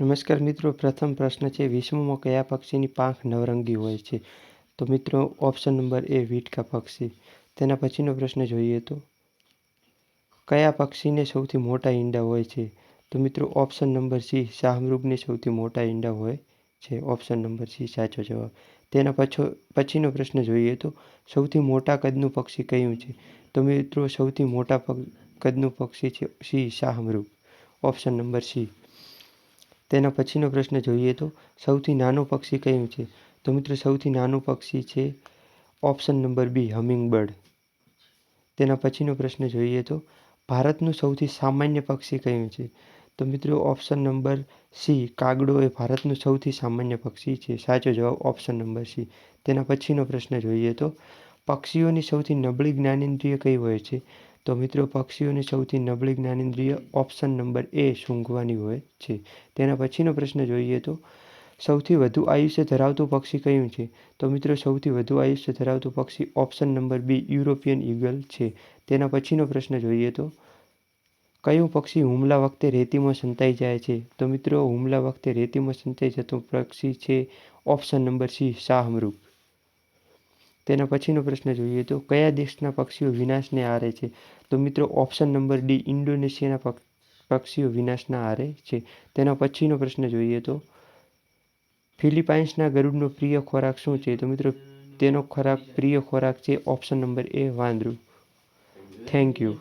નમસ્કાર મિત્રો, પ્રથમ પ્રશ્ન છે, વિશ્વમાં કયા પક્ષીની પાંખ નવરંગી હોય છે? તો મિત્રો ઓપ્શન નંબર એ વીટકા પક્ષી. તેના પછીનો પ્રશ્ન જોઈએ તો, કયા પક્ષીને સૌથી મોટા ઈંડા હોય છે? તો મિત્રો ઓપ્શન નંબર સી શાહમૃગને સૌથી મોટા ઈંડા હોય છે. ઓપ્શન નંબર સી સાચો જવાબ. તેના પછો, પછીનો પ્રશ્ન જોઈએ તો, સૌથી મોટા કદનું પક્ષી કયું છે? તો મિત્રો, સૌથી મોટા કદનું પક્ષી છે સી શાહમૃગ. ઓપ્શન નંબર સી તેના પછીનો પ્રશ્ન જોઈએ તો, સૌથી નાનું પક્ષી કયું છે? તો મિત્રો, સૌથી નાનું પક્ષી છે option number B humming bird તેના પછીનો પ્રશ્ન જોઈએ તો, ભારતનું સૌથી સામાન્ય પક્ષી કયું છે? તો મિત્રો, ઓપ્શન નંબર સી, કાગડો એ ભારતનું સૌથી સામાન્ય પક્ષી છે. સાચો જવાબ ઓપ્શન નંબર સી. તેના પછીનો પ્રશ્ન જોઈએ તો, પક્ષીઓની સૌથી નબળી જ્ઞાનેન્દ્રિય કઈ હોય છે? તો મિત્રો, પક્ષીઓની સૌથી નબળી જ્ઞાનેન્દ્રિય ઓપ્શન નંબર એ સૂંઘવાની હોય છે. તેના પછીનો પ્રશ્ન જોઈએ તો, સૌથી વધુ આયુષ્ય ધરાવતું પક્ષી કયું છે? તો મિત્રો, સૌથી વધુ આયુષ્ય ધરાવતું પક્ષી option number B European eagle છે. તેના પછીનો પ્રશ્ન જોઈએ તો, કયું પક્ષી હુમલા વખતે રેતીમાં સંતાઈ જાય છે? તો મિત્રો, હુમલા વખતે રેતીમાં સંતાઈ જતું પક્ષી છે ઓપ્શન નંબર સી શાહમૃગ. તેના પછીનો પ્રશ્ન જોઈએ તો કયા દેશના પક્ષીઓ વિનાશને આરે છે? તો મિત્રો, ઓપ્શન નંબર ડી, ઇન્ડોનેશિયાના પક્ષીઓ વિનાશના આરે છે. તેના પછીનો પ્રશ્ન જોઈએ તો ફિલિપાઇન્સના ગરુડનો પ્રિય ખોરાક શું છે? તો મિત્રો, તેનો ખોરાક, પ્રિય ખોરાક છે option number A વાંદરું. Thank you.